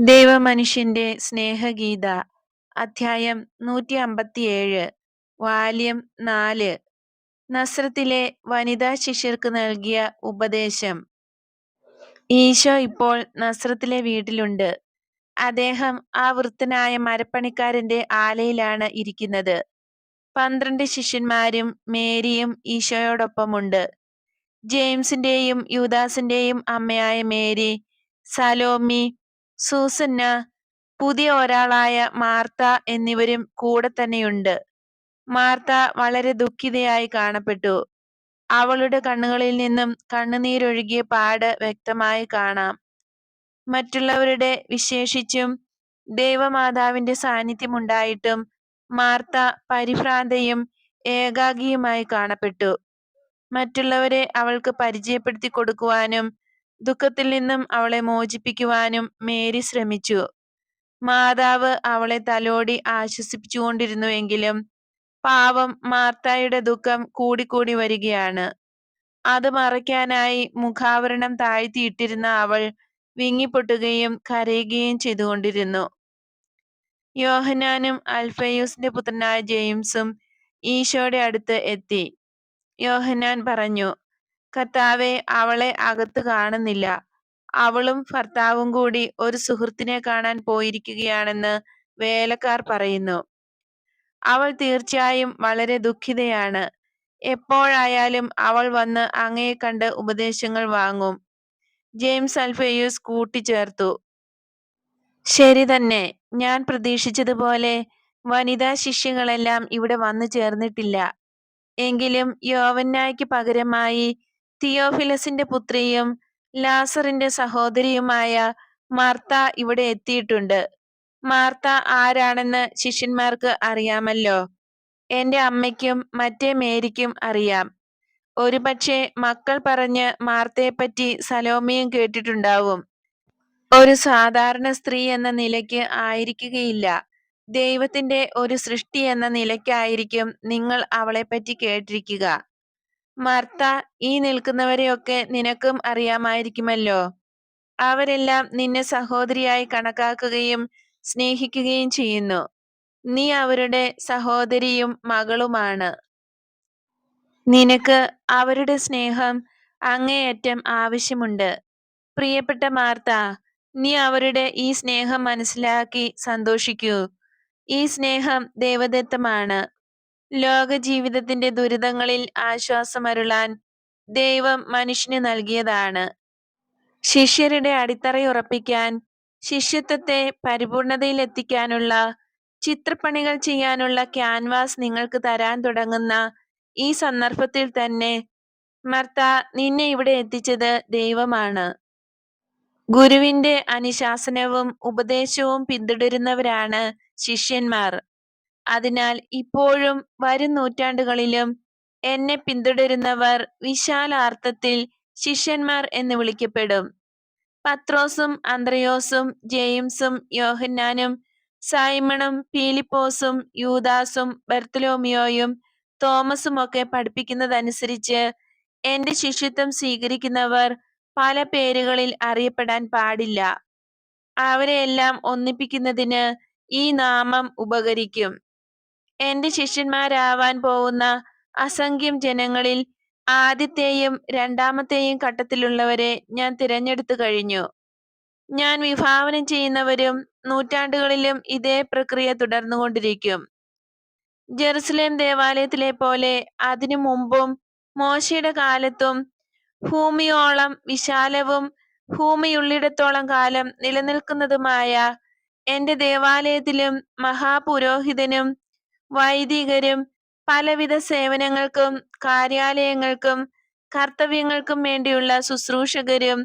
ദൈവമനുഷ്യന്റെ സ്നേഹഗീത അധ്യായം നൂറ്റി അമ്പത്തിയേഴ് വാല്യം നാല്. നസ്രത്തിലെ വനിതാ ശിഷ്യർക്ക് നൽകിയ ഉപദേശം. ഈശോ ഇപ്പോൾ നസ്രത്തിലെ വീട്ടിലുണ്ട്. അദ്ദേഹം ആ വൃത്തനായ മരപ്പണിക്കാരന്റെ ആലയിലാണ് ഇരിക്കുന്നത്. പന്ത്രണ്ട് ശിഷ്യന്മാരും മേരിയും ഈശോയോടൊപ്പമുണ്ട്. ജെയിംസിന്റെയും യൂദാസിന്റെയും അമ്മയായ മേരി സലോമി സൂസന്ന പുതിയ ഒരാളായ മാർത്ത എന്നിവരും കൂടെ തന്നെയുണ്ട്. മാർത്ത വളരെ ദുഃഖിതയായി കാണപ്പെട്ടു. അവളുടെ കണ്ണുകളിൽ നിന്നും കണ്ണുനീരൊഴുകിയ പാട് വ്യക്തമായി കാണാം. മറ്റുള്ളവരുടെ വിശേഷിച്ചും ദൈവമാതാവിന്റെ സാന്നിധ്യമുണ്ടായിട്ടും മാർത്ത പരിഭ്രാന്തയും ഏകാഗിയുമായി കാണപ്പെട്ടു. മറ്റുള്ളവരെ അവൾക്ക് പരിചയപ്പെടുത്തി കൊടുക്കുവാനും ദുഃഖത്തിൽ നിന്നും അവളെ മോചിപ്പിക്കുവാനും മേരി ശ്രമിച്ചു. മാതാവ് അവളെ തലോടി ആശ്വസിപ്പിച്ചുകൊണ്ടിരുന്നുവെങ്കിലും പാവം മാർത്തായുടെ ദുഃഖം കൂടിക്കൂടി വരികയാണ്. അത് മറയ്ക്കാനായി മുഖാവരണം താഴ്ത്തിയിട്ടിരുന്ന അവൾ വിങ്ങിപ്പൊട്ടുകയും കരയുകയും ചെയ്തുകൊണ്ടിരുന്നു. യോഹനാനും അൽഫയൂസിന്റെ പുത്രനായ ജെയിംസും ഈശോയുടെ അടുത്ത് എത്തി. യോഹനാൻ പറഞ്ഞു കർത്താവെ അവളെ അകത്ത് കാണുന്നില്ല. അവളും ഭർത്താവും കൂടി ഒരു സുഹൃത്തിനെ കാണാൻ പോയിരിക്കുകയാണെന്ന് വേലക്കാർ പറയുന്നു. അവൾ തീർച്ചയായും വളരെ ദുഃഖിതയാണ്. എപ്പോഴായാലും അവൾ വന്ന് അങ്ങയെ കണ്ട് ഉപദേശങ്ങൾ വാങ്ങും. ജെയിംസ് അൽഫേയൂസ് കൂട്ടിച്ചേർത്തു. ശരി തന്നെ ഞാൻ പ്രതീക്ഷിച്ചതുപോലെ വനിതാ ശിഷ്യങ്ങളെല്ലാം ഇവിടെ വന്നു ചേർന്നിട്ടില്ല. എങ്കിലും യോവന്നായ്ക്ക് പകരമായി തിയോഫിലസിന്റെ പുത്രിയും ലാസറിന്റെ സഹോദരിയുമായ മാർത്ത ഇവിടെ എത്തിയിട്ടുണ്ട്. മാർത്ത ആരാണെന്ന് ശിഷ്യന്മാർക്ക് അറിയാമല്ലോ. എന്റെ അമ്മയ്ക്കും മറ്റേ മേരിക്കും അറിയാം. ഒരുപക്ഷെ മക്കൾ പറഞ്ഞ് മാർത്തയെപ്പറ്റി സലോമിയും കേട്ടിട്ടുണ്ടാവും. ഒരു സാധാരണ സ്ത്രീ എന്ന നിലയ്ക്ക് ആയിരിക്കുകയില്ല. ദൈവത്തിന്റെ ഒരു സൃഷ്ടി എന്ന നിലയ്ക്കായിരിക്കും നിങ്ങൾ അവളെപ്പറ്റി കേട്ടിരിക്കുക. മർത്ത ഈ നിൽക്കുന്നവരെയൊക്കെ നിനക്കും അറിയാമായിരിക്കുമല്ലോ. അവരെല്ലാം നിന്നെ സഹോദരിയായി കണക്കാക്കുകയും സ്നേഹിക്കുകയും ചെയ്യുന്നു. നീ അവരുടെ സഹോദരിയും മകളുമാണ്. നിനക്ക് അവരുടെ സ്നേഹം അങ്ങേയറ്റം ആവശ്യമുണ്ട്. പ്രിയപ്പെട്ട മാർത്ത നീ അവരുടെ ഈ സ്നേഹം മനസ്സിലാക്കി സന്തോഷിക്കൂ. ഈ സ്നേഹം ദൈവദത്തമാണ്. ലോക ജീവിതത്തിന്റെ ദുരിതങ്ങളിൽ ആശ്വാസമരുളാൻ ദൈവം മനുഷ്യന് നൽകിയതാണ്. ശിഷ്യരുടെ അടിത്തറയുറപ്പിക്കാൻ ശിഷ്യത്വത്തെ പരിപൂർണതയിലെത്തിക്കാനുള്ള ചിത്രപ്പണികൾ ചെയ്യാനുള്ള ക്യാൻവാസ് നിങ്ങൾക്ക് തരാൻ തുടങ്ങുന്ന ഈ സന്ദർഭത്തിൽ തന്നെ മർത്ത നിന്നെ ഇവിടെ എത്തിച്ചത് ദൈവമാണ്. ഗുരുവിന്റെ അനുശാസനവും ഉപദേശവും പിന്തുടരുന്നവരാണ് ശിഷ്യന്മാർ. അതിനാൽ ഇപ്പോഴും വരും നൂറ്റാണ്ടുകളിലും എന്നെ പിന്തുടരുന്നവർ വിശാലാർത്ഥത്തിൽ ശിഷ്യന്മാർ എന്ന് വിളിക്കപ്പെടും. പത്രോസും അന്ത്രയോസും ജെയിംസും യോഹന്നാനും സൈമണും പീലിപ്പോസും യൂദാസും ബർത്തലോമിയോയും തോമസും ഒക്കെ പഠിപ്പിക്കുന്നതനുസരിച്ച് എന്റെ ശിഷ്യത്വം സ്വീകരിക്കുന്നവർ പല പേരുകളിൽ അറിയപ്പെടാൻ പാടില്ല. അവരെയെല്ലാം ഒന്നിപ്പിക്കുന്നതിന് ഈ നാമം ഉപകരിക്കും. എന്റെ ശിഷ്യന്മാരാവാൻ പോകുന്ന അസംഖ്യം ജനങ്ങളിൽ ആദ്യത്തെയും രണ്ടാമത്തെയും ഘട്ടത്തിലുള്ളവരെ ഞാൻ തിരഞ്ഞെടുത്തു കഴിഞ്ഞു. ഞാൻ വിഭാവനം ചെയ്യുന്നവരും നൂറ്റാണ്ടുകളിലും ഇതേ പ്രക്രിയ തുടർന്നുകൊണ്ടിരിക്കും. ജെറുസലേം ദേവാലയത്തിലെ പോലെ അതിനു മുമ്പും മോശയുടെ കാലത്തും ഭൂമിയോളം വിശാലവും ഭൂമിയുള്ളിടത്തോളം കാലം നിലനിൽക്കുന്നതുമായ എന്റെ ദേവാലയത്തിലും മഹാപുരോഹിതനും വൈദികരും പലവിധ സേവനങ്ങൾക്കും കാര്യാലയങ്ങൾക്കും കർത്തവ്യങ്ങൾക്കും വേണ്ടിയുള്ള ശുശ്രൂഷകരും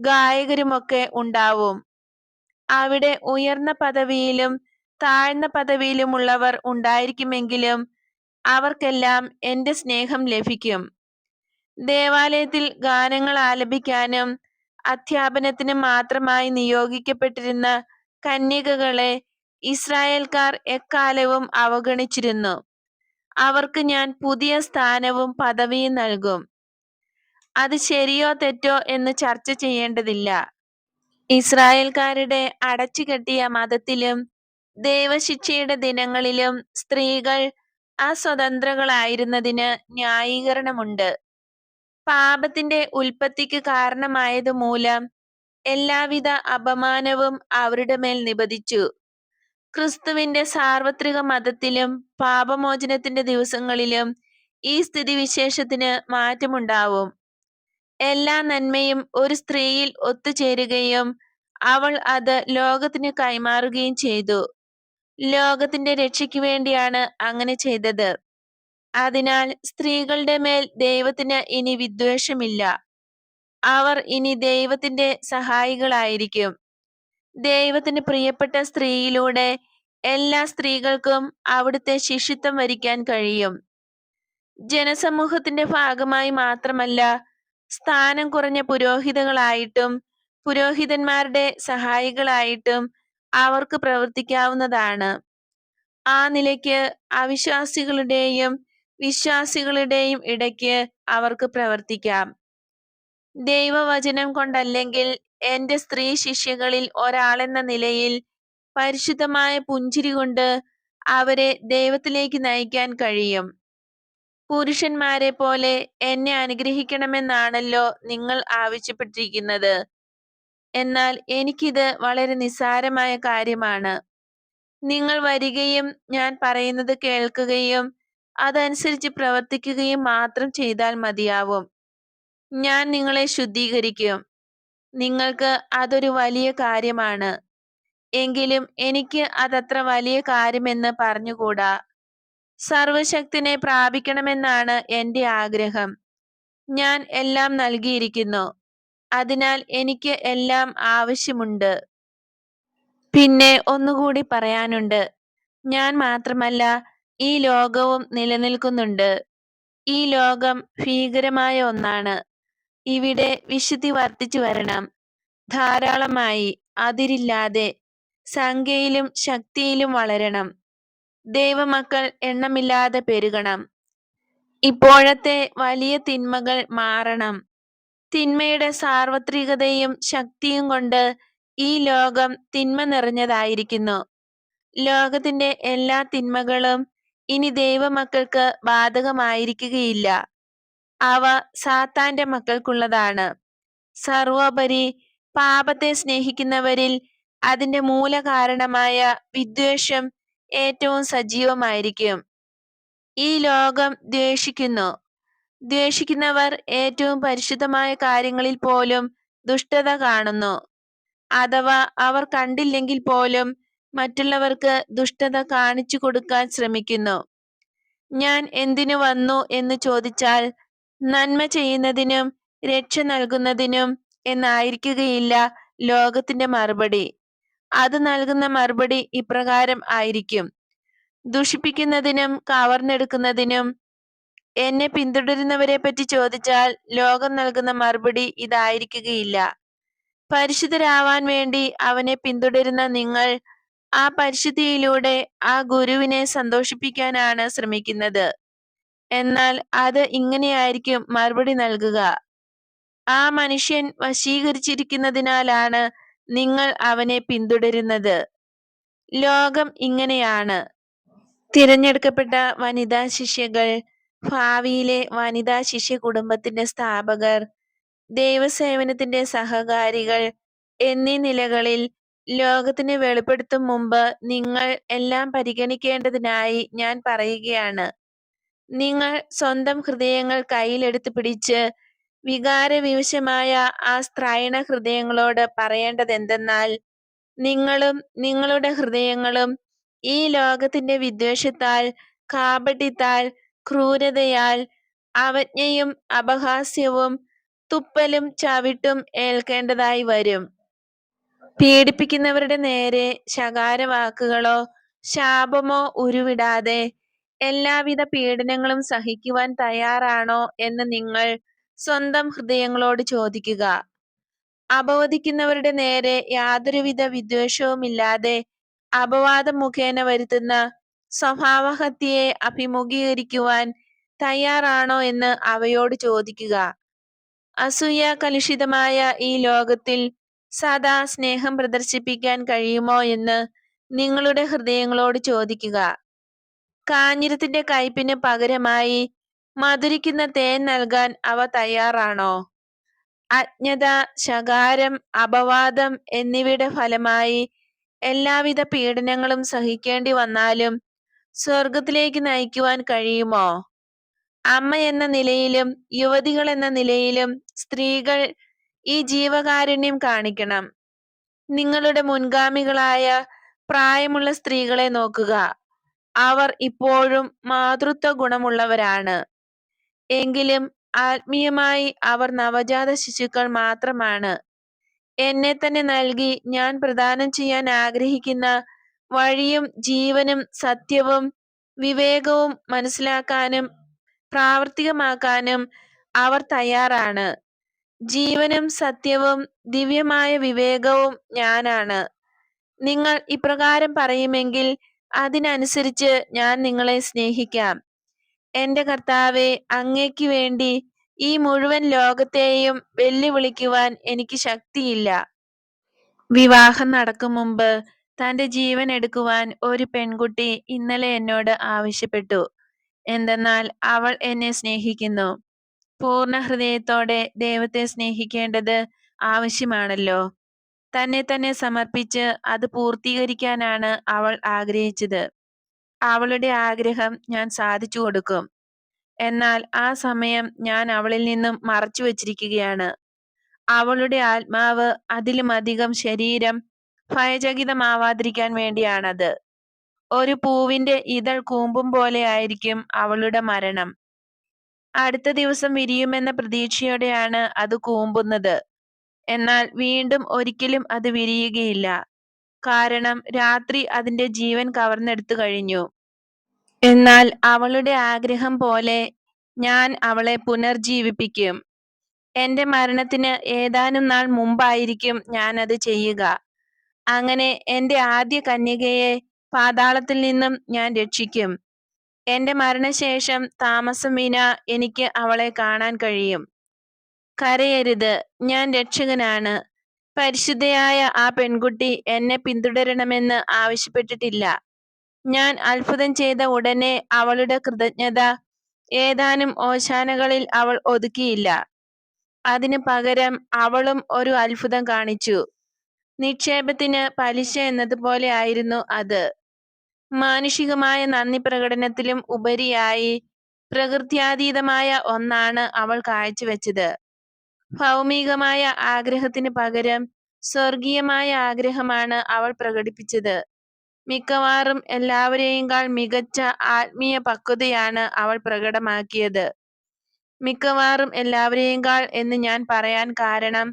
ഗായകരുമൊക്കെ ഉണ്ടാവും. അവിടെ ഉയർന്ന പദവിയിലും താഴ്ന്ന പദവിയിലുമുള്ളവർ ഉണ്ടായിരിക്കുമെങ്കിലും അവർക്കെല്ലാം എന്റെ സ്നേഹം ലഭിക്കും. ദേവാലയത്തിൽ ഗാനങ്ങൾ ആലപിക്കാനും അധ്യാപനത്തിനും മാത്രമായി നിയോഗിക്കപ്പെട്ടിരുന്ന കന്യകകളെ ഇസ്രായേൽക്കാർ എക്കാലവും അവഗണിച്ചിരുന്നു. അവർക്ക് ഞാൻ പുതിയ സ്ഥാനവും പദവിയും നൽകും. അത് ശരിയോ തെറ്റോ എന്ന് ചർച്ച ചെയ്യേണ്ടതില്ല. ഇസ്രായേൽക്കാരുടെ അടച്ചുകെട്ടിയ മതത്തിലും ദൈവശിക്ഷയുടെ ദിനങ്ങളിലും സ്ത്രീകൾ അസ്വതന്ത്രകളായിരുന്നതിന് ന്യായീകരണമുണ്ട്. പാപത്തിന്റെ ഉൽപ്പത്തിക്ക് കാരണമായത് മൂലം എല്ലാവിധ അപമാനവും അവരുടെ മേൽ നിപതിച്ചു ക്രിസ്തുവിന്റെ സാർവത്രിക മതത്തിലും പാപമോചനത്തിന്റെ ദിവസങ്ങളിലും ഈ സ്ഥിതിവിശേഷത്തിന് മാറ്റമുണ്ടാവും. എല്ലാ നന്മയും ഒരു സ്ത്രീയിൽ ഒത്തുചേരുകയും അവൾ അത് ലോകത്തിന് കൈമാറുകയും ചെയ്തു. ലോകത്തിന്റെ രക്ഷയ്ക്ക് വേണ്ടിയാണ് അങ്ങനെ ചെയ്തത്. അതിനാൽ സ്ത്രീകളുടെ മേൽ ദൈവത്തിന് ഇനി വിദ്വേഷമില്ല. അവർ ഇനി ദൈവത്തിന്റെ സഹായികളായിരിക്കും. ദൈവത്തിന് പ്രിയപ്പെട്ട സ്ത്രീയിലൂടെ എല്ലാ സ്ത്രീകൾക്കും അവിടുത്തെ ശിഷ്യത്വം വരിക്കാൻ കഴിയും. ജനസമൂഹത്തിന്റെ ഭാഗമായി മാത്രമല്ല സ്ഥാനം കുറഞ്ഞ പുരോഹിതകളായിട്ടും പുരോഹിതന്മാരുടെ സഹായികളായിട്ടും അവർക്ക് പ്രവർത്തിക്കാവുന്നതാണ്. ആ നിലയ്ക്ക് അവിശ്വാസികളുടെയും വിശ്വാസികളുടെയും ഇടയ്ക്ക് അവർക്ക് പ്രവർത്തിക്കാം. ദൈവവചനം കൊണ്ടല്ലെങ്കിൽ എന്റെ സ്ത്രീ ശിഷ്യകളിൽ ഒരാളെന്ന നിലയിൽ പരിശുദ്ധമായ പുഞ്ചിരി കൊണ്ട് അവരെ ദൈവത്തിലേക്ക് നയിക്കാൻ കഴിയും. പുരുഷന്മാരെ പോലെ എന്നെ അനുഗ്രഹിക്കണമെന്നാണല്ലോ നിങ്ങൾ ആവശ്യപ്പെട്ടിരിക്കുന്നത്. എന്നാൽ എനിക്കിത് വളരെ നിസ്സാരമായ കാര്യമാണ്. നിങ്ങൾ വരികയും ഞാൻ പറയുന്നത് കേൾക്കുകയും അതനുസരിച്ച് പ്രവർത്തിക്കുകയും മാത്രം ചെയ്താൽ മതിയാവും. ഞാൻ നിങ്ങളെ ശുദ്ധീകരിക്കും. നിങ്ങൾക്ക് അതൊരു വലിയ കാര്യമാണ്. എങ്കിലും എനിക്ക് അതത്ര വലിയ കാര്യമെന്ന് പറഞ്ഞുകൂടാ? സർവശക്തിനെ പ്രാപിക്കണമെന്നാണ് എന്റെ ആഗ്രഹം. ഞാൻ എല്ലാം നൽകിയിരിക്കുന്നു. അതിനാൽ എനിക്ക് എല്ലാം ആവശ്യമുണ്ട്. പിന്നെ ഒന്നുകൂടി പറയാനുണ്ട്. ഞാൻ മാത്രമല്ല ഈ ലോകവും നിലനിൽക്കുന്നുണ്ട്. ഈ ലോകം ഭീകരമായ ഒന്നാണ്. ഇവിടെ വിശുദ്ധി വർദ്ധിച്ചു വരണം. ധാരാളമായി അതിരില്ലാതെ സംഖ്യയിലും ശക്തിയിലും വളരണം. ദൈവമക്കൾ എണ്ണമില്ലാതെ പെരുകണം. ഇപ്പോഴത്തെ വലിയ തിന്മകൾ മാറണം. തിന്മയുടെ സാർവത്രികതയും ശക്തിയും കൊണ്ട് ഈ ലോകം തിന്മ നിറഞ്ഞതായിരിക്കുന്നു. ലോകത്തിന്റെ എല്ലാ തിന്മകളും ഇനി ദൈവമക്കൾക്ക് ബാധകമായിരിക്കുകയില്ല. അവ സാത്താന്റെ മക്കൾക്കുള്ളതാണ്. സർവോപരി പാപത്തെ സ്നേഹിക്കുന്നവരിൽ അതിന്റെ മൂലകാരണമായ വിദ്വേഷം ഏറ്റവും സജീവമായിരിക്കും. ഈ ലോകം ദ്വേഷിക്കുന്നു. ദ്വേഷിക്കുന്നവർ ഏറ്റവും പരിശുദ്ധമായ കാര്യങ്ങളിൽ പോലും ദുഷ്ടത കാണുന്നു. അഥവാ അവർ കണ്ടില്ലെങ്കിൽ പോലും മറ്റുള്ളവർക്ക് ദുഷ്ടത കാണിച്ചു കൊടുക്കാൻ ശ്രമിക്കുന്നു. ഞാൻ എന്തിനു വന്നു എന്ന് ചോദിച്ചാൽ നന്മ ചെയ്യുന്നതിനും രക്ഷ നൽകുന്നതിനും എന്നായിരിക്കുകയില്ല ലോകത്തിന്റെ മറുപടി. അത് നൽകുന്ന മറുപടി ഇപ്രകാരം ആയിരിക്കും. ദുഷിപ്പിക്കുന്നതിനും കവർന്നെടുക്കുന്നതിനും എന്നെ പിന്തുടരുന്നവരെ പറ്റി ചോദിച്ചാൽ ലോകം നൽകുന്ന മറുപടി ഇതായിരിക്കുകയില്ല. പരിശുദ്ധരാവാൻ വേണ്ടി അവനെ പിന്തുടരുന്ന നിങ്ങൾ ആ പരിശുദ്ധിയിലൂടെ ആ ഗുരുവിനെ സന്തോഷിപ്പിക്കാനാണ് ശ്രമിക്കുന്നത്. എന്നാൽ അത് ഇങ്ങനെയായിരിക്കും മറുപടി നൽകുക. ആ മനുഷ്യൻ വശീകരിച്ചിരിക്കുന്നതിനാലാണ് നിങ്ങൾ അവനെ പിന്തുടരുന്നത്. ലോകം ഇങ്ങനെയാണ്. തിരഞ്ഞെടുക്കപ്പെട്ട വനിതാ ശിഷ്യകൾ ഭാവിയിലെ വനിതാ ശിഷ്യ കുടുംബത്തിന്റെ സ്ഥാപകർ ദൈവസേവനത്തിന്റെ സഹകാരികൾ എന്നീ നിലകളിൽ ലോകത്തിന് വെളിപ്പെടുത്തും മുമ്പ് നിങ്ങൾ എല്ലാം പരിഗണിക്കേണ്ടതിനായി ഞാൻ പറയുകയാണ്. നിങ്ങൾ സ്വന്തം ഹൃദയങ്ങൾ കയ്യിലെടുത്ത് പിടിച്ച് വികാരവിവശമായ ആ സ്ത്രൈണ ഹൃദയങ്ങളോട് പറയേണ്ടതെന്തെന്നാൽ നിങ്ങളും നിങ്ങളുടെ ഹൃദയങ്ങളും ഈ ലോകത്തിന്റെ വിദ്വേഷത്താൽ കാപട്യത്താൽ ക്രൂരതയാൽ അവജ്ഞയും അപഹാസ്യവും തുപ്പലും ചവിട്ടും ഏൽക്കേണ്ടതായി വരും. പീഡിപ്പിക്കുന്നവരുടെ നേരെ ശകാരവാക്കുകളോ ശാപമോ ഉരുവിടാതെ എല്ലാവിധ പീഡനങ്ങളും സഹിക്കുവാൻ തയ്യാറാണോ എന്ന് നിങ്ങൾ സ്വന്തം ഹൃദയങ്ങളോട് ചോദിക്കുക. അപവദിക്കുന്നവരുടെ നേരെ യാതൊരുവിധ വിദ്വേഷവുമില്ലാതെ അപവാദം മുഖേന വരുത്തുന്ന സ്വഭാവഹത്യയെ അഭിമുഖീകരിക്കുവാൻ തയ്യാറാണോ എന്ന് അവയോട് ചോദിക്കുക. അസൂയ കലുഷിതമായ ഈ ലോകത്തിൽ സദാ സ്നേഹം പ്രദർശിപ്പിക്കാൻ കഴിയുമോ എന്ന് നിങ്ങളുടെ ഹൃദയങ്ങളോട് ചോദിക്കുക. കാഞ്ഞിരത്തിന്റെ കയ്പിന് പകരമായി മധുരിക്കുന്ന തേൻ നൽകാൻ അവ തയ്യാറാണോ? അജ്ഞത ശകാരം അപവാദം എന്നിവയുടെ ഫലമായി എല്ലാവിധ പീഡനങ്ങളും സഹിക്കേണ്ടി വന്നാലും സ്വർഗത്തിലേക്ക് നയിക്കുവാൻ കഴിയുമോ? അമ്മ എന്ന നിലയിലും യുവതികൾ എന്ന നിലയിലും സ്ത്രീകൾ ഈ ജീവകാരുണ്യം കാണിക്കണം. നിങ്ങളുടെ മുൻഗാമികളായ പ്രായമുള്ള സ്ത്രീകളെ നോക്കുക. അവർ ഇപ്പോഴും മാതൃത്വ ഗുണമുള്ളവരാണ് എങ്കിലും ആത്മീയമായി അവർ നവജാത ശിശുക്കൾ മാത്രമാണ്. എന്നെ തന്നെ നൽകി ഞാൻ പ്രദാനം ചെയ്യാൻ ആഗ്രഹിക്കുന്ന വഴിയും ജീവനും സത്യവും വിവേകവും മനസ്സിലാക്കാനും പ്രാവർത്തികമാക്കാനും അവർ തയ്യാറാണ്. ജീവനും സത്യവും ദിവ്യമായ വിവേകവും ഞാനാണ്. നിങ്ങൾ ഇപ്രകാരം പറയുമെങ്കിൽ അതിനനുസരിച്ച് ഞാൻ നിങ്ങളെ സ്നേഹിക്കാം. എന്റെ കർത്താവെ അങ്ങേക്ക് വേണ്ടി ഈ മുഴുവൻ ലോകത്തെയും വെല്ലുവിളിക്കുവാൻ എനിക്ക് ശക്തിയില്ല. വിവാഹം നടക്കും മുമ്പ് തന്റെ ജീവൻ എടുക്കുവാൻ ഒരു പെൺകുട്ടി ഇന്നലെ എന്നോട് ആവശ്യപ്പെട്ടു. എന്തെന്നാൽ അവൾ എന്നെ സ്നേഹിക്കുന്നു. പൂർണ ഹൃദയത്തോടെ ദൈവത്തെ സ്നേഹിക്കേണ്ടത് ആവശ്യമാണല്ലോ. തന്നെ തന്നെ സമർപ്പിച്ച് അത് പൂർത്തീകരിക്കാനാണ് അവൾ ആഗ്രഹിച്ചത്. അവളുടെ ആഗ്രഹം ഞാൻ സാധിച്ചു കൊടുക്കും. എന്നാൽ ആ സമയം ഞാൻ അവളിൽ നിന്നും മറച്ചു വച്ചിരിക്കുകയാണ്. അവളുടെ ആത്മാവ് അതിലുമധികം ശരീരം ഭയചകിതമാവാതിരിക്കാൻ വേണ്ടിയാണത്. ഒരു പൂവിന്റെ ഇതൾ കൂമ്പും പോലെ ആയിരിക്കും അവളുടെ മരണം. അടുത്ത ദിവസം വിരിയുമെന്ന പ്രതീക്ഷയോടെയാണ് അത് കൂമ്പുന്നത്. എന്നാൽ വീണ്ടും ഒരിക്കലും അത് വിരിയുകയില്ല. കാരണം രാത്രി അതിന്റെ ജീവൻ കവർന്നെടുത്തു കഴിഞ്ഞു. എന്നാൽ അവളുടെ ആഗ്രഹം പോലെ ഞാൻ അവളെ പുനർജീവിപ്പിക്കും. എന്റെ മരണത്തിന് ഏതാനും നാൾ മുമ്പായിരിക്കും ഞാൻ അത് ചെയ്യുക. അങ്ങനെ എന്റെ ആദ്യ കന്യകയെ പാതാളത്തിൽ നിന്നും ഞാൻ രക്ഷിക്കും. എന്റെ മരണശേഷം താമസം വിന എനിക്ക് അവളെ കാണാൻ കഴിയും. കരയരുത്. ഞാൻ രക്ഷകനാണ്. പരിശുദ്ധയായ ആ പെൺകുട്ടി എന്നെ പിന്തുടരണമെന്ന് ആവശ്യപ്പെട്ടിട്ടില്ല. ഞാൻ അത്ഭുതം ചെയ്ത ഉടനെ അവളുടെ കൃതജ്ഞത ഏതാനും ഓശാനകളിൽ അവൾ ഒതുക്കിയില്ല. അതിനു പകരം അവളും ഒരു അത്ഭുതം കാണിച്ചു. നിക്ഷേപത്തിന് പലിശ എന്നതുപോലെ ആയിരുന്നു അത്. മാനുഷികമായ നന്ദി പ്രകടനത്തിലും ഉപരിയായി പ്രകൃത്യാതീതമായ ഒന്നാണ് അവൾ കാഴ്ചവെച്ചത്. ഭൗമികമായ ആഗ്രഹത്തിന് പകരം സ്വർഗീയമായ ആഗ്രഹമാണ് അവൾ പ്രകടിപ്പിച്ചത്. മിക്കവാറും എല്ലാവരെയുംകാൾ മികച്ച ആത്മീയ പക്വതയാണ് അവൾ പ്രകടമാക്കിയത്. മിക്കവാറും എല്ലാവരെയുംകാൾ എന്ന് ഞാൻ പറയാൻ കാരണം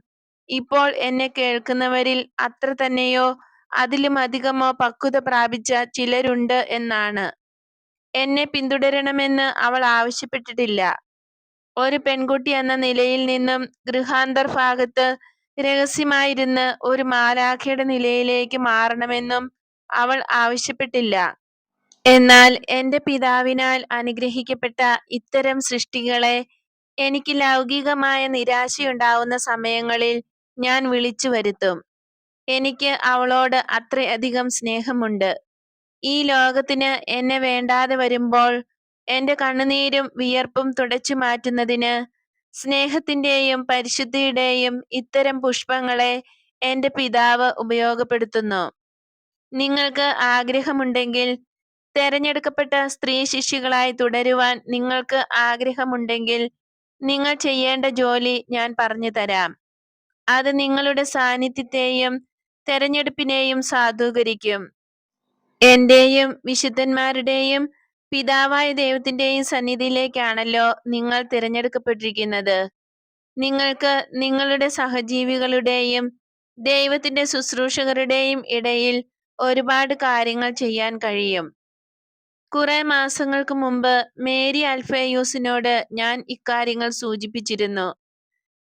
ഇപ്പോൾ എന്നെ കേൾക്കുന്നവരിൽ അത്ര തന്നെയോ അതിലും അധികമോ പക്വത പ്രാപിച്ച ചിലരുണ്ട് എന്നാണ്. എന്നെ പിന്തുടരണമെന്ന് അവൾ ആവശ്യപ്പെട്ടിട്ടില്ല. ഒരു പെൺകുട്ടി എന്ന നിലയിൽ നിന്നും ഗൃഹാന്തർ ഭാഗത്ത് രഹസ്യമായിരുന്ന് ഒരു മാലാഖയുടെ നിലയിലേക്ക് മാറണമെന്നും അവൾ ആവശ്യപ്പെട്ടില്ല. എന്നാൽ എന്റെ പിതാവിനാൽ അനുഗ്രഹിക്കപ്പെട്ട ഇത്തരം സൃഷ്ടികളെ എനിക്ക് ലൗകികമായ നിരാശയുണ്ടാവുന്ന സമയങ്ങളിൽ ഞാൻ വിളിച്ചു വരുത്തും. എനിക്ക് അവളോട് അത്രയധികം സ്നേഹമുണ്ട്. ഈ ലോകത്തിന് എന്നെ വേണ്ടാതെ വരുമ്പോൾ എന്റെ കണ്ണുനീരും വിയർപ്പും തുടച്ചു മാറ്റുന്നതിന് സ്നേഹത്തിന്റെയും പരിശുദ്ധിയുടെയും ഇത്തരം പുഷ്പങ്ങളെ എന്റെ പിതാവ് ഉപയോഗപ്പെടുത്തുന്നു. നിങ്ങൾക്ക് ആഗ്രഹമുണ്ടെങ്കിൽ തെരഞ്ഞെടുക്കപ്പെട്ട സ്ത്രീ ശിഷ്യകളായി തുടരുവാൻ നിങ്ങൾക്ക് ആഗ്രഹമുണ്ടെങ്കിൽ നിങ്ങൾ ചെയ്യേണ്ട ജോലി ഞാൻ പറഞ്ഞു തരാം. അത് നിങ്ങളുടെ സാന്നിധ്യത്തെയും തെരഞ്ഞെടുപ്പിനെയും സാധൂകരിക്കും. എന്റെയും വിശുദ്ധന്മാരുടെയും പിതാവായ ദൈവത്തിന്റെയും സന്നിധിയിലേക്കാണല്ലോ നിങ്ങൾ തിരഞ്ഞെടുക്കപ്പെട്ടിരിക്കുന്നത്. നിങ്ങൾക്ക് നിങ്ങളുടെ സഹജീവികളുടെയും ദൈവത്തിന്റെ ശുശ്രൂഷകരുടെയും ഇടയിൽ ഒരുപാട് കാര്യങ്ങൾ ചെയ്യാൻ കഴിയും. കുറെ മാസങ്ങൾക്ക് മുമ്പ് മേരി അൽഫേയൂസിനോട് ഞാൻ ഇക്കാര്യങ്ങൾ സൂചിപ്പിച്ചിരുന്നു.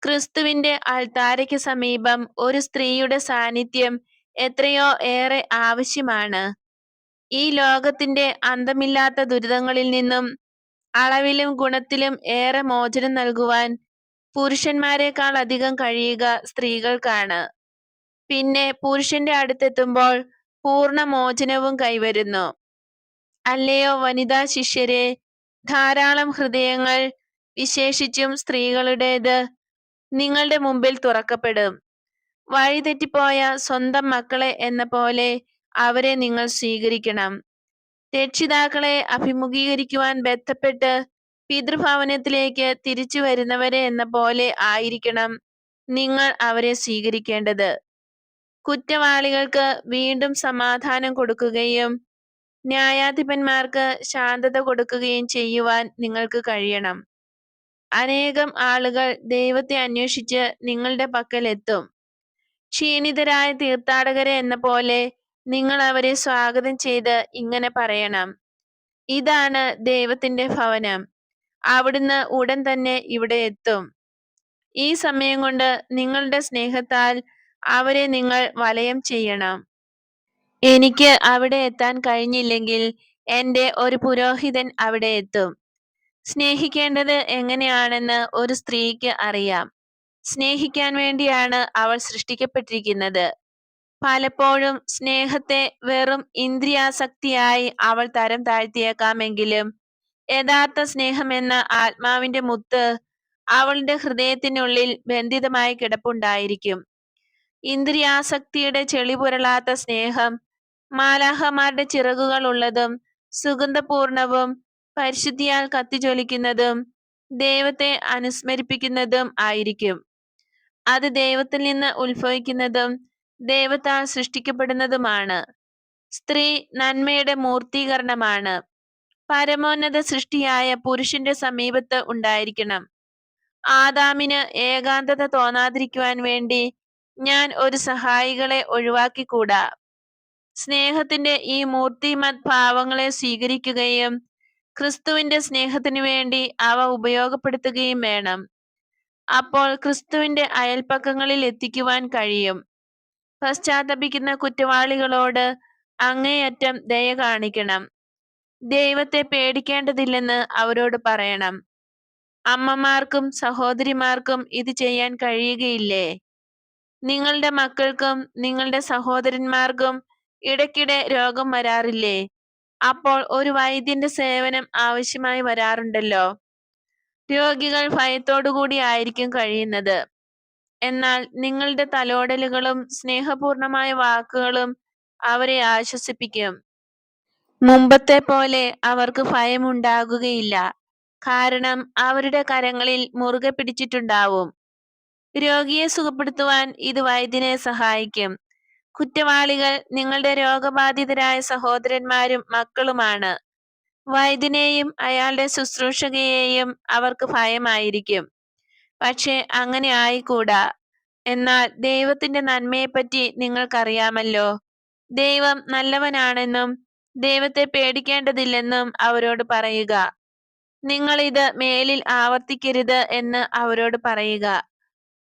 ക്രിസ്തുവിന്റെ അൾത്താരയ്ക്ക് സമീപം ഒരു സ്ത്രീയുടെ സാന്നിധ്യം എത്രയോ ഏറെ ആവശ്യമാണ്. ഈ ലോകത്തിന്റെ അന്തമില്ലാത്ത ദുരിതങ്ങളിൽ നിന്നും അളവിലും ഗുണത്തിലും ഏറെ മോചനം നൽകുവാൻ പുരുഷന്മാരെക്കാൾ അധികം കഴിയുക സ്ത്രീകൾക്കാണ്. പിന്നെ പുരുഷന്റെ അടുത്തെത്തുമ്പോൾ പൂർണ മോചനവും കൈവരുന്നു. അല്ലയോ വനിതാ ശിഷ്യരെ ധാരാളം ഹൃദയങ്ങൾ വിശേഷിച്ചും സ്ത്രീകളുടേത് നിങ്ങളുടെ മുമ്പിൽ തുറക്കപ്പെടും. വഴിതെറ്റിപ്പോയ സ്വന്തം മക്കളെ എന്ന പോലെ അവരെ നിങ്ങൾ സ്വീകരിക്കണം. രക്ഷിതാക്കളെ അഭിമുഖീകരിക്കുവാൻ ബന്ധപ്പെട്ട് പിതൃഭവനത്തിലേക്ക് തിരിച്ചു വരുന്നവരെ എന്ന പോലെ ആയിരിക്കണം നിങ്ങൾ അവരെ സ്വീകരിക്കേണ്ടത്. കുറ്റവാളികൾക്ക് വീണ്ടും സമാധാനം കൊടുക്കുകയും ന്യായാധിപന്മാർക്ക് ശാന്തത കൊടുക്കുകയും ചെയ്യുവാൻ നിങ്ങൾക്ക് കഴിയണം. അനേകം ആളുകൾ ദൈവത്തെ അന്വേഷിച്ച് നിങ്ങളുടെ പക്കൽ എത്തും ക്ഷീണിതരായ തീർത്ഥാടകരെ എന്ന പോലെ നിങ്ങൾ അവരെ സ്വാഗതം ചെയ്ത് ഇങ്ങനെ പറയണം. ഇതാണ് ദൈവത്തിന്റെ ഭവനം. അവിടുന്ന് ഉടൻ തന്നെ ഇവിടെ എത്തും. ഈ സമയം കൊണ്ട് നിങ്ങളുടെ സ്നേഹത്താൽ അവരെ നിങ്ങൾ വലയം ചെയ്യണം. എനിക്ക് അവിടെ എത്താൻ കഴിഞ്ഞില്ലെങ്കിൽ എന്റെ ഒരു പുരോഹിതൻ അവിടെ എത്തും. സ്നേഹിക്കേണ്ടത് എങ്ങനെയാണെന്ന് ഒരു സ്ത്രീക്ക് അറിയാം. സ്നേഹിക്കാൻ വേണ്ടിയാണ് അവൾ സൃഷ്ടിക്കപ്പെട്ടിരിക്കുന്നത്. പലപ്പോഴും സ്നേഹത്തെ വെറും ഇന്ദ്രിയാസക്തിയായി അവൾ തരം താഴ്ത്തിയേക്കാമെങ്കിലും യഥാർത്ഥ സ്നേഹമെന്ന ആത്മാവിന്റെ മുത്ത് അവളുടെ ഹൃദയത്തിനുള്ളിൽ ബന്ധിതമായി കിടപ്പുണ്ടായിരിക്കും. ഇന്ദ്രിയാസക്തിയുടെ ചെളിപുരളാത്ത സ്നേഹം മാലാഹമാരുടെ ചിറകുകൾ ഉള്ളതും സുഗന്ധപൂർണവും പരിശുദ്ധിയാൽ കത്തിജ്വലിക്കുന്നതും ദൈവത്തെ അനുസ്മരിപ്പിക്കുന്നതും ആയിരിക്കും. അത് ദൈവത്തിൽ നിന്ന് ഉത്ഭവിക്കുന്നതും ദൈവത്താൽ സൃഷ്ടിക്കപ്പെടുന്നതുമാണ്. സ്ത്രീ നന്മയുടെ മൂർത്തീകരണമാണ്. പരമോന്നത സൃഷ്ടിയായ പുരുഷന്റെ സമീപത്ത് ഉണ്ടായിരിക്കണം. ആദാമിന് ഏകാന്തത തോന്നാതിരിക്കുവാൻ വേണ്ടി ഞാൻ ഒരു സഹായികളെ ഒഴിവാക്കിക്കൂടാ. സ്നേഹത്തിന്റെ ഈ മൂർത്തിമത് ഭാവങ്ങളെ സ്വീകരിക്കുകയും ക്രിസ്തുവിന്റെ സ്നേഹത്തിനു വേണ്ടി അവ ഉപയോഗപ്പെടുത്തുകയും വേണം. അപ്പോൾ ക്രിസ്തുവിന്റെ അയൽപ്പക്കങ്ങളിൽ എത്തിക്കുവാൻ കഴിയും. പശ്ചാത്തപിക്കുന്ന കുറ്റവാളികളോട് അങ്ങേയറ്റം ദയ കാണിക്കണം. ദൈവത്തെ പേടിക്കേണ്ടതില്ലെന്ന് അവരോട് പറയണം. അമ്മമാർക്കും സഹോദരിമാർക്കും ഇത് ചെയ്യാൻ കഴിയുകയില്ലേ? നിങ്ങളുടെ മക്കൾക്കും നിങ്ങളുടെ സഹോദരന്മാർക്കും ഇടയ്ക്കിടെ രോഗം വരാറില്ലേ? അപ്പോൾ ഒരു വൈദ്യന്റെ സേവനം ആവശ്യമായി വരാറുണ്ടല്ലോ? രോഗികൾ ഭയത്തോടുകൂടി ആയിരിക്കും കഴിയുന്നത്. എന്നാൽ നിങ്ങളുടെ തലോടലുകളും സ്നേഹപൂർണമായ വാക്കുകളും അവരെ ആശ്വസിപ്പിക്കും. മുമ്പത്തെ പോലെ അവർക്ക് ഭയമുണ്ടാകുകയില്ല. കാരണം അവരുടെ കരങ്ങളിൽ മുറുകെ പിടിച്ചിട്ടുണ്ടാവും. രോഗിയെ സുഖപ്പെടുത്തുവാൻ ഇത് വൈദ്യനെ സഹായിക്കും. കുറ്റവാളികൾ നിങ്ങളുടെ രോഗബാധിതരായ സഹോദരന്മാരും മക്കളുമാണ്. വൈദ്യനെയും അയാളുടെ ശുശ്രൂഷകയെയും അവർക്ക് ഭയമായിരിക്കും. പക്ഷെ അങ്ങനെ ആയിക്കൂടാ. എന്നാൽ ദൈവത്തിന്റെ നന്മയെപ്പറ്റി നിങ്ങൾക്കറിയാമല്ലോ. ദൈവം നല്ലവനാണെന്നും ദൈവത്തെ പേടിക്കേണ്ടതില്ലെന്നും അവരോട് പറയുക. നിങ്ങൾ ഇത് മേലിൽ ആവർത്തിക്കരുത് എന്ന് അവരോട് പറയുക.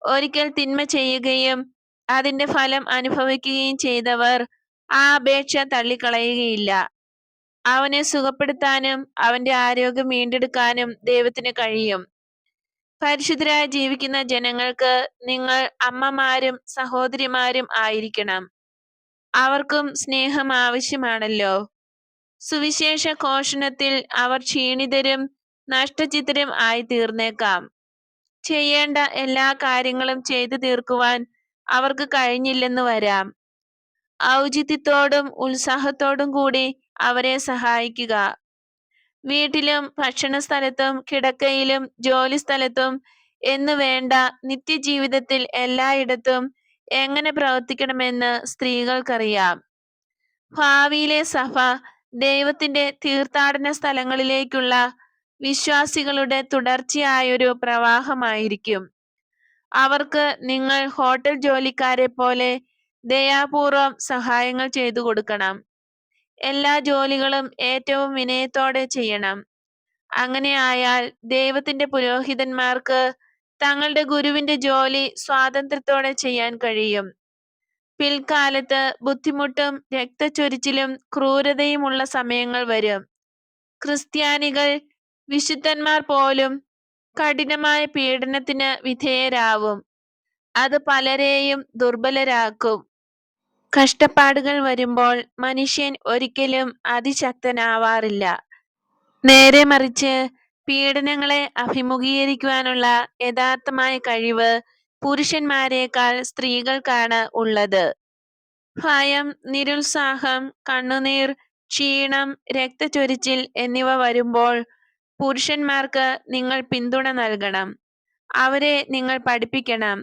ഒരിക്കൽ തിന്മ ചെയ്യുകയും അതിന്റെ ഫലം അനുഭവിക്കുകയും ചെയ്തവർ ആ അപേക്ഷ തള്ളിക്കളയുകയില്ല. അവനെ സുഖപ്പെടുത്താനും അവന്റെ ആരോഗ്യം വീണ്ടെടുക്കാനും ദൈവത്തിന് കഴിയും. പരിശുദ്ധരായി ജീവിക്കുന്ന ജനങ്ങൾക്ക് നിങ്ങൾ അമ്മമാരും സഹോദരിമാരും ആയിരിക്കണം. അവർക്കും സ്നേഹം ആവശ്യമാണല്ലോ. സുവിശേഷ ഘോഷണത്തിൽ അവർ ക്ഷീണിതരും നഷ്ടചിത്തരും ആയി തീർന്നേക്കാം ചെയ്യേണ്ട എല്ലാ കാര്യങ്ങളും ചെയ്തു തീർക്കുവാൻ അവർക്ക് കഴിഞ്ഞില്ലെന്ന് വരാം. ഔചിത്യത്തോടും ഉത്സാഹത്തോടും കൂടി അവരെ സഹായിക്കുക. വീട്ടിലും ഭക്ഷണ സ്ഥലത്തും കിടക്കയിലും ജോലി സ്ഥലത്തും എന്നു വേണ്ട നിത്യജീവിതത്തിൽ എല്ലായിടത്തും എങ്ങനെ പ്രവർത്തിക്കണമെന്ന് സ്ത്രീകൾക്കറിയാം. ഭാവിയിലെ സഭ ദൈവത്തിന്റെ തീർത്ഥാടന സ്ഥലങ്ങളിലേക്കുള്ള വിശ്വാസികളുടെ തുടർച്ചയായൊരു പ്രവാഹമായിരിക്കും. അവർക്ക് നിങ്ങൾ ഹോട്ടൽ ജോലിക്കാരെ പോലെ ദയാപൂർവം സഹായങ്ങൾ ചെയ്തു കൊടുക്കണം. എല്ലാ ജോലികളും ഏറ്റവും വിനയത്തോടെ ചെയ്യണം. അങ്ങനെ ആയാൽ ദൈവത്തിന്റെ പുരോഹിതന്മാർക്ക് തങ്ങളുടെ ഗുരുവിന്റെ ജോലി സ്വാതന്ത്ര്യത്തോടെ ചെയ്യാൻ കഴിയും. പിൽക്കാലത്ത് ബുദ്ധിമുട്ടും രക്തച്ചൊരിച്ചിലും ക്രൂരതയുമുള്ള സമയങ്ങൾ വരും. ക്രിസ്ത്യാനികൾ വിശുദ്ധന്മാർ പോലും കഠിനമായ പീഡനത്തിന് വിധേയരാവും. അത് പലരെയും ദുർബലരാക്കും. കഷ്ടപ്പാടുകൾ വരുമ്പോൾ മനുഷ്യൻ ഒരിക്കലും അതിശക്തനാവാറില്ല. നേരെ മറിച്ച് പീഡനങ്ങളെ അഭിമുഖീകരിക്കുവാനുള്ള യഥാർത്ഥമായ കഴിവ് പുരുഷന്മാരെക്കാൾ സ്ത്രീകൾക്കാണ് ഉള്ളത്. ഭയം നിരുത്സാഹം കണ്ണുനീർ ക്ഷീണം രക്തചൊരിച്ചിൽ എന്നിവ വരുമ്പോൾ പുരുഷന്മാർക്ക് നിങ്ങൾ പിന്തുണ നൽകണം. അവരെ നിങ്ങൾ പഠിപ്പിക്കണം.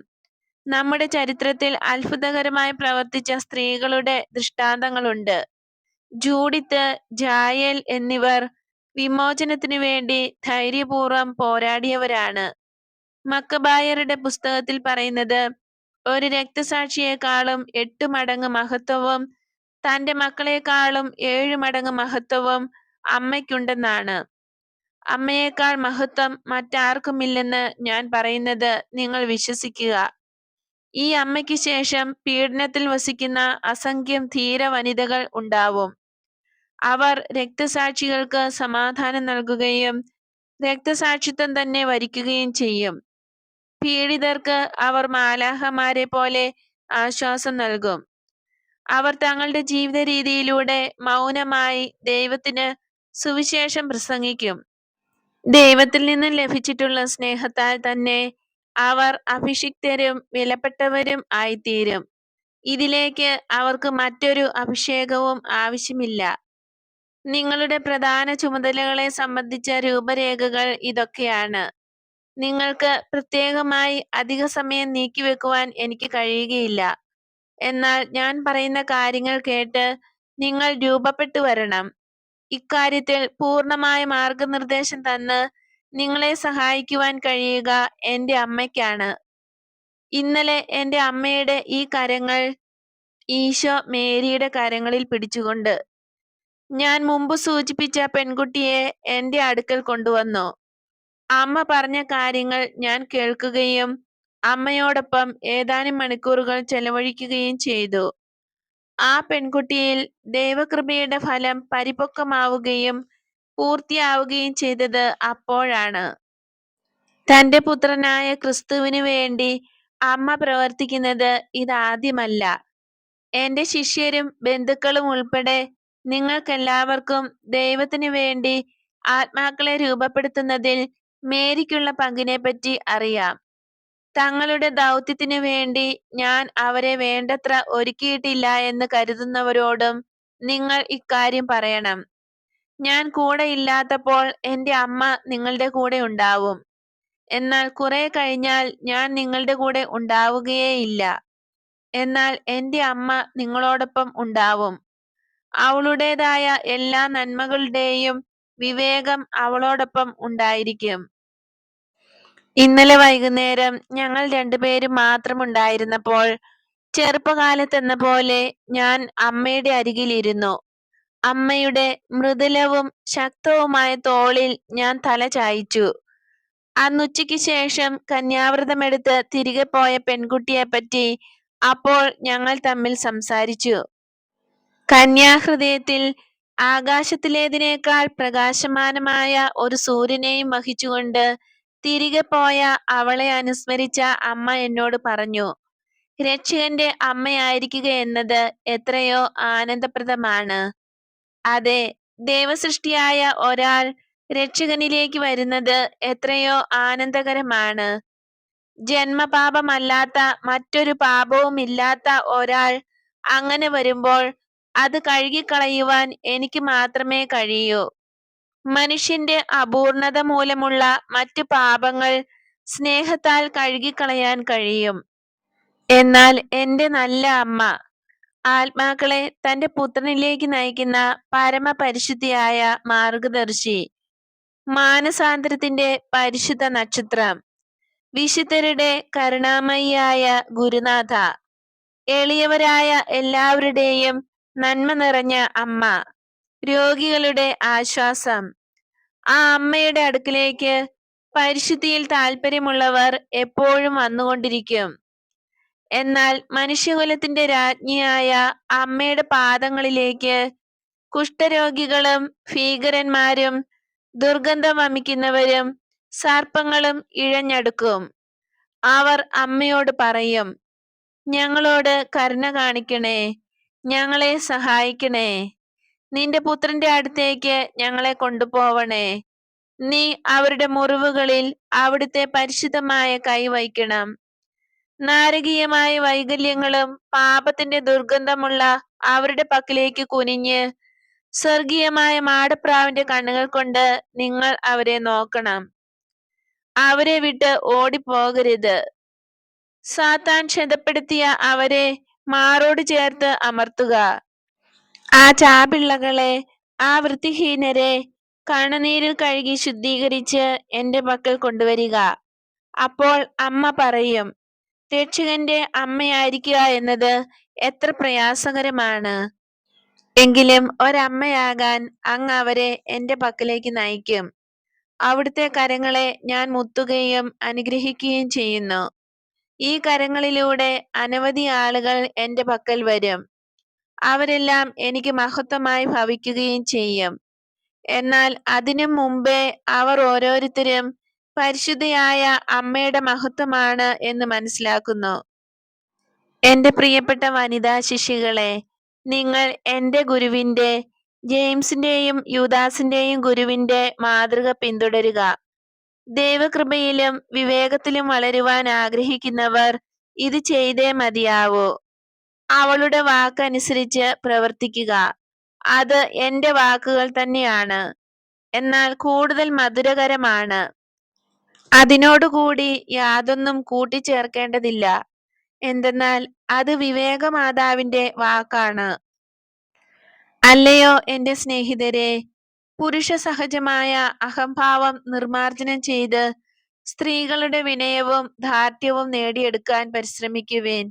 നമ്മുടെ ചരിത്രത്തിൽ അത്ഭുതകരമായി പ്രവർത്തിച്ച സ്ത്രീകളുടെ ദൃഷ്ടാന്തങ്ങളുണ്ട്. ജൂഡിത്ത് ജായൽ എന്നിവർ വിമോചനത്തിനു വേണ്ടി ധൈര്യപൂർവം പോരാടിയവരാണ്. മക്കബായരുടെ പുസ്തകത്തിൽ പറയുന്നത് ഒരു രക്തസാക്ഷിയെക്കാളും എട്ട് മടങ്ങ് മഹത്വവും തന്റെ മക്കളെക്കാളും ഏഴു മടങ്ങ് മഹത്വവും അമ്മയ്ക്കുണ്ടെന്നാണ്. അമ്മയേക്കാൾ മഹത്വം മറ്റാർക്കുമില്ലെന്ന് ഞാൻ പറയുന്നത് നിങ്ങൾ വിശ്വസിക്കുക. ഈ അമ്മയ്ക്ക് ശേഷം പീഡനത്തിൽ വസിക്കുന്ന അസംഖ്യം ധീര വനിതകൾ ഉണ്ടാവും. അവർ രക്തസാക്ഷികൾക്ക് സമാധാനം നൽകുകയും രക്തസാക്ഷിത്വം തന്നെ വരിക്കുകയും ചെയ്യും. പീഡിതർക്ക് അവർ മാലാഹമാരെ പോലെ ആശ്വാസം നൽകും. അവർ തങ്ങളുടെ ജീവിത രീതിയിലൂടെ മൗനമായി ദൈവത്തിന് സുവിശേഷം പ്രസംഗിക്കും. ദൈവത്തിൽ നിന്ന് ലഭിച്ചിട്ടുള്ള സ്നേഹത്താൽ തന്നെ അവർ അഭിഷിക്തരും വിലപ്പെട്ടവരും ആയിത്തീരും. ഇതിലേക്ക് അവർക്ക് മറ്റൊരു അഭിഷേകവും ആവശ്യമില്ല. നിങ്ങളുടെ പ്രധാന ചുമതലകളെ സംബന്ധിച്ച രൂപരേഖകൾ ഇതൊക്കെയാണ്. നിങ്ങൾക്ക് പ്രത്യേകമായി അധിക സമയം നീക്കിവെക്കുവാൻ എനിക്ക് കഴിയുകയില്ല. എന്നാൽ ഞാൻ പറയുന്ന കാര്യങ്ങൾ കേട്ട് നിങ്ങൾ രൂപപ്പെട്ടു വരണം ഇക്കാര്യത്തിൽ പൂർണമായ മാർഗനിർദ്ദേശം തന്ന് നിങ്ങളെ സഹായിക്കുവാൻ കഴിയുക എന്റെ അമ്മയ്ക്കാണ്. ഇന്നലെ എന്റെ അമ്മയുടെ ഈ കരങ്ങൾ ഈശോ മേരിയുടെ കരങ്ങളിൽ പിടിച്ചുകൊണ്ട് ഞാൻ മുമ്പ് സൂചിപ്പിച്ച പെൺകുട്ടിയെ എന്റെ അടുക്കൽ കൊണ്ടുവന്നു. അമ്മ പറഞ്ഞ കാര്യങ്ങൾ ഞാൻ കേൾക്കുകയും അമ്മയോടൊപ്പം ഏതാനും മണിക്കൂറുകൾ ചെലവഴിക്കുകയും ചെയ്തു. ആ പെൺകുട്ടിയിൽ ദൈവകൃപയുടെ ഫലം പരിപക്വമാവുകയും പൂർത്തിയാവുകയും ചെയ്തത് അപ്പോഴാണ്. തന്റെ പുത്രനായ ക്രിസ്തുവിനു വേണ്ടി അമ്മ പ്രവർത്തിക്കുന്നത് ഇതാദ്യമല്ല. എന്റെ ശിഷ്യരും ബന്ധുക്കളും ഉൾപ്പെടെ നിങ്ങൾക്കെല്ലാവർക്കും ദൈവത്തിനു വേണ്ടി ആത്മാക്കളെ രൂപപ്പെടുത്തുന്നതിൽ മേരിക്കുള്ള പങ്കിനെപ്പറ്റി അറിയാം. തങ്ങളുടെ ദൗത്യത്തിനു വേണ്ടി ഞാൻ അവരെ വേണ്ടത്ര ഒരുക്കിയിട്ടില്ല എന്ന് കരുതുന്നവരോടും നിങ്ങൾ ഇക്കാര്യം പറയണം. ഞാൻ കൂടെ ഇല്ലാത്തപ്പോൾ എന്റെ അമ്മ നിങ്ങളുടെ കൂടെ ഉണ്ടാവും. എന്നാൽ കുറെ കഴിഞ്ഞാൽ ഞാൻ നിങ്ങളുടെ കൂടെ ഉണ്ടാവുകയേയില്ല. എന്നാൽ എന്റെ അമ്മ നിങ്ങളോടൊപ്പം ഉണ്ടാവും. അവളുടേതായ എല്ലാ നന്മകളുടെയും വിവേകം അവളോടൊപ്പം ഉണ്ടായിരിക്കും. ഇന്നലെ വൈകുന്നേരം ഞങ്ങൾ രണ്ടുപേരും മാത്രം ഉണ്ടായിരുന്നപ്പോൾ ചെറുപ്പകാലത്തെന്ന പോലെ ഞാൻ അമ്മയുടെ അരികിലിരുന്നു. അമ്മയുടെ മൃദുലവും ശക്തവുമായ തോളിൽ ഞാൻ തല ചായ്ച്ചു. അന്നുച്ചയ്ക്ക് ശേഷം കന്യാവ്രതമെടുത്ത് തിരികെ പോയ പെൺകുട്ടിയെപ്പറ്റി അപ്പോൾ ഞങ്ങൾ തമ്മിൽ സംസാരിച്ചു. കന്യാഹൃദയത്തിൽ ആകാശത്തിലേതിനേക്കാൾ പ്രകാശമാനമായ ഒരു സൂര്യനെയും വഹിച്ചുകൊണ്ട് തിരികെ പോയ അവളെ അനുസ്മരിച്ച അമ്മ എന്നോട് പറഞ്ഞു രക്ഷകന്റെ അമ്മയായിരിക്കുക എന്നത് എത്രയോ ആനന്ദപ്രദമാണ്. അതെ. ദേവസൃഷ്ടിയായ ഒരാൾ രക്ഷകനിലേക്ക് വരുന്നത് എത്രയോ ആനന്ദകരമാണ്. ജന്മപാപമല്ലാത്ത മറ്റൊരു പാപവുമില്ലാത്ത ഒരാൾ അങ്ങനെ വരുമ്പോൾ അത് കഴുകിക്കളയുവാൻ എനിക്ക് മാത്രമേ കഴിയൂ. മനുഷ്യന്റെ അപൂർണത മൂലമുള്ള മറ്റ് പാപങ്ങൾ സ്നേഹത്താൽ കഴുകിക്കളയാൻ കഴിയും. എന്നാൽ എന്റെ നല്ല അമ്മ ആത്മാക്കളെ തന്റെ പുത്രനിലേക്ക് നയിക്കുന്ന പരമപരിശുദ്ധിയായ മാർഗദർശി. മാനസാന്തരത്തിന്റെ പരിശുദ്ധ നക്ഷത്രം. വിശുദ്ധരുടെ കരുണാമയിയായ ഗുരുനാഥ. എളിയവരായ എല്ലാവരുടെയും നന്മ നിറഞ്ഞ അമ്മ. രോഗികളുടെ ആശ്വാസം. ആ അമ്മയുടെ അടുക്കിലേക്ക് പരിശുദ്ധിയിൽ താല്പര്യമുള്ളവർ എപ്പോഴും വന്നുകൊണ്ടിരിക്കും. എന്നാൽ മനുഷ്യകുലത്തിന്റെ രാജ്ഞിയായ അമ്മയുടെ പാദങ്ങളിലേക്ക് കുഷ്ഠരോഗികളും ഭീകരന്മാരും ദുർഗന്ധം വമിക്കുന്നവരും സർപ്പങ്ങളും ഇഴഞ്ഞടുക്കും. അവർ അമ്മയോട് പറയും ഞങ്ങളോട് കരുണ കാണിക്കണേ ഞങ്ങളെ സഹായിക്കണേ. നിന്റെ പുത്രന്റെ അടുത്തേക്ക് ഞങ്ങളെ കൊണ്ടുപോവണേ. നീ അവരുടെ മുറിവുകളിൽ അവിടുത്തെ പരിശുദ്ധമായ കൈ വയ്ക്കണം നാരകീയമായ വൈകല്യങ്ങളും പാപത്തിന്റെ ദുർഗന്ധമുള്ള അവരുടെ പക്കലേക്ക് കുനിഞ്ഞ് സ്വർഗീയമായ മാടപ്രാവിന്റെ കണ്ണുകൾ കൊണ്ട് നിങ്ങൾ അവരെ നോക്കണം. അവരെ വിട്ട് ഓടിപ്പോകരുത്. സാത്താൻ ക്ഷതപ്പെടുത്തിയ അവരെ മാറോട് ചേർത്ത് അമർത്തുക. ആ ചാപിള്ളകളെ ആ വൃത്തിഹീനരെ കണനീരിൽ കഴുകി ശുദ്ധീകരിച്ച് എന്റെ പക്കൽ കൊണ്ടുവരിക. അപ്പോൾ അമ്മ പറയും രക്ഷകന്റെ അമ്മയായിരിക്കുക എന്നത് എത്ര പ്രയാസകരമാണ്. എങ്കിലും ഒരമ്മയാകാൻ അങ്ങ് അവരെ എന്റെ പക്കലേക്ക് നയിക്കും. അവിടുത്തെ കരങ്ങളെ ഞാൻ മുത്തുകയും അനുഗ്രഹിക്കുകയും ചെയ്യുന്നു. ഈ കരങ്ങളിലൂടെ അനവധി ആളുകൾ എന്റെ പക്കൽ വരും. അവരെല്ലാം എനിക്ക് മഹത്വമായി ഭവിക്കുകയും ചെയ്യും. എന്നാൽ അതിനു മുമ്പേ അവർ ഓരോരുത്തരും പരിശുദ്ധയായ അമ്മയുടെ മഹത്വമാണ് എന്ന് മനസ്സിലാക്കുന്നു. എന്റെ പ്രിയപ്പെട്ട വനിതാ ശിഷ്യകളെ നിങ്ങൾ എന്റെ ഗുരുവിന്റെ ജെയിംസിന്റെയും യുദാസിന്റെയും ഗുരുവിന്റെ മാതൃക പിന്തുടരുക. ദൈവകൃപയിലും വിവേകത്തിലും വളരുവാൻ ആഗ്രഹിക്കുന്നവർ ഇത് ചെയ്തേ മതിയാവൂ. അവളുടെ വാക്കനുസരിച്ച് പ്രവർത്തിക്കുക. അത് എന്റെ വാക്കുകൾ തന്നെയാണ്. എന്നാൽ കൂടുതൽ മധുരകരമാണ്. അതിനോടുകൂടി യാതൊന്നും കൂട്ടിച്ചേർക്കേണ്ടതില്ല. എന്തെന്നാൽ അത് വിവേകമാതാവിന്റെ വാക്കാണ്. അല്ലയോ എന്റെ സ്നേഹിതരെ പുരുഷ സഹജമായ അഹംഭാവം നിർമാർജനം ചെയ്ത് സ്ത്രീകളുടെ വിനയവും ധാർഢ്യവും നേടിയെടുക്കാൻ പരിശ്രമിക്കുവേൻ.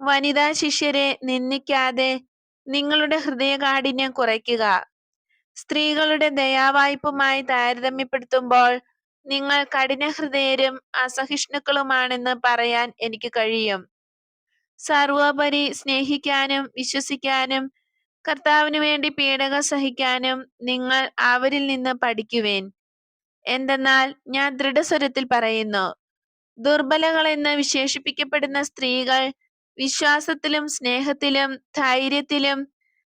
വനിതാ ശിഷ്യരെ നിന്ദിക്കാതെ നിങ്ങളുടെ ഹൃദയകാഠിന്യം കുറയ്ക്കുക. സ്ത്രീകളുടെ ദയാവായ്പുമായി താരതമ്യപ്പെടുത്തുമ്പോൾ നിങ്ങൾ കഠിനഹൃദയരും അസഹിഷ്ണുക്കളുമാണെന്ന് പറയാൻ എനിക്ക് കഴിയും. സർവോപരി സ്നേഹിക്കാനും വിശ്വസിക്കാനും കർത്താവിന് വേണ്ടി പീഡകൾ സഹിക്കാനും നിങ്ങൾ അവരിൽ നിന്ന് പഠിക്കുവേൻ. എന്തെന്നാൽ ഞാൻ ദൃഢസ്വരത്തിൽ പറയുന്നു ദുർബലകളെന്ന് വിശേഷിപ്പിക്കപ്പെടുന്ന സ്ത്രീകൾ വിശ്വാസത്തിലും സ്നേഹത്തിലും ധൈര്യത്തിലും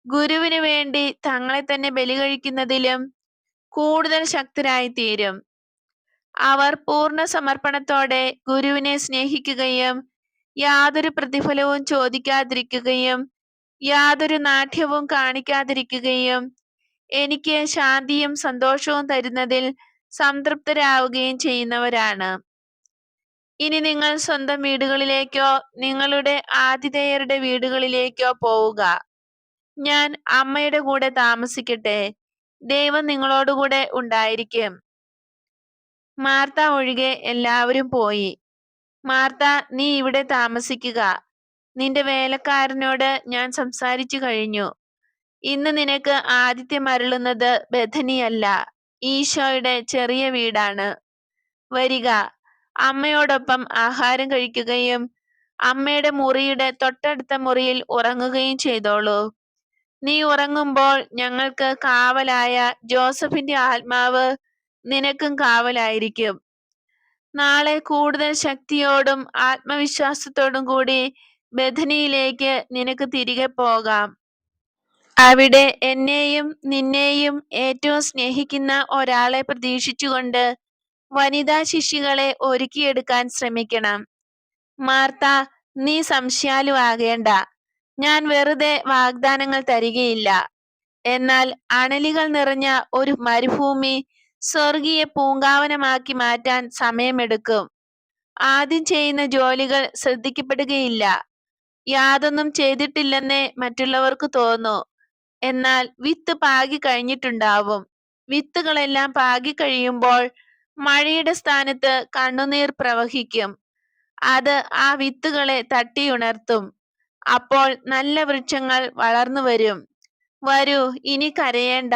ഗുരുവിന് വേണ്ടി തങ്ങളെ തന്നെ ബലി കഴിക്കുന്നതിലും കൂടുതൽ ശക്തരായി തീരും അവർ പൂർണ സമർപ്പണത്തോടെ ഗുരുവിനെ സ്നേഹിക്കുകയും യാതൊരു പ്രതിഫലവും ചോദിക്കാതിരിക്കുകയും യാതൊരു നാഠ്യവും കാണിക്കാതിരിക്കുകയും എനിക്ക് ശാന്തിയും സന്തോഷവും തരുന്നതിൽ സംതൃപ്തരാവുകയും ചെയ്യുന്നവരാണ്. ഇനി നിങ്ങൾ സ്വന്തം വീടുകളിലേക്കോ നിങ്ങളുടെ ആതിഥേയരുടെ വീടുകളിലേക്കോ പോവുക. ഞാൻ അമ്മയുടെ കൂടെ താമസിക്കട്ടെ. ദൈവം നിങ്ങളോടുകൂടെ ഉണ്ടായിരിക്കും. മാർത്ത ഒഴികെ എല്ലാവരും പോയി. മാർത്ത നീ ഇവിടെ താമസിക്കുക. നിന്റെ വേലക്കാരനോട് ഞാൻ സംസാരിച്ചു കഴിഞ്ഞു. ഇന്ന് നിനക്ക് ആദിത്യം അരുളുന്നത് ബഥനിയല്ല. ഈശോയുടെ ചെറിയ വീടാണ്. വരിക. അമ്മയോടൊപ്പം ആഹാരം കഴിക്കുകയും അമ്മയുടെ മുറിയുടെ തൊട്ടടുത്ത മുറിയിൽ ഉറങ്ങുകയും ചെയ്തോളൂ. നീ ഉറങ്ങുമ്പോൾ ഞങ്ങൾക്ക് കാവലായ ജോസഫിന്റെ ആത്മാവ് നിനക്കും കാവലായിരിക്കും. നാളെ കൂടുതൽ ശക്തിയോടും ആത്മവിശ്വാസത്തോടും കൂടി ബഥനിയിലേക്ക് നിനക്ക് തിരികെ പോകാം. അവിടെ എന്നെയും നിന്നെയും ഏറ്റവും സ്നേഹിക്കുന്ന ഒരാളെ പ്രതീക്ഷിച്ചുകൊണ്ട് വനിതാ ശിശുക്കളെ ഒരുക്കിയെടുക്കാൻ ശ്രമിക്കണം. മാർത്ത നീ സംശയാലു ആകേണ്ട. ഞാൻ വെറുതെ വാഗ്ദാനങ്ങൾ തരികയില്ല. എന്നാൽ അണലികൾ നിറഞ്ഞ ഒരു മരുഭൂമി സ്വർഗീയ പൂങ്കാവനമാക്കി മാറ്റാൻ സമയമെടുക്കും. ആദ്യം ചെയ്യുന്ന ജോലികൾ ശ്രദ്ധിക്കപ്പെടുകയില്ല. യാതൊന്നും ചെയ്തിട്ടില്ലെന്നേ മറ്റുള്ളവർക്ക് തോന്നൂ. എന്നാൽ വിത്ത് പാകി കഴിഞ്ഞിട്ടുണ്ടാവും. വിത്തുകളെല്ലാം പാകി കഴിയുമ്പോൾ മഴയുടെ സ്ഥാനത്ത് കണ്ണുനീർ പ്രവഹിക്കും. അത് ആ വിത്തുകളെ തട്ടിയുണർത്തും. അപ്പോൾ നല്ല വൃക്ഷങ്ങൾ വളർന്നു വരും വരൂ ഇനി കരയേണ്ട.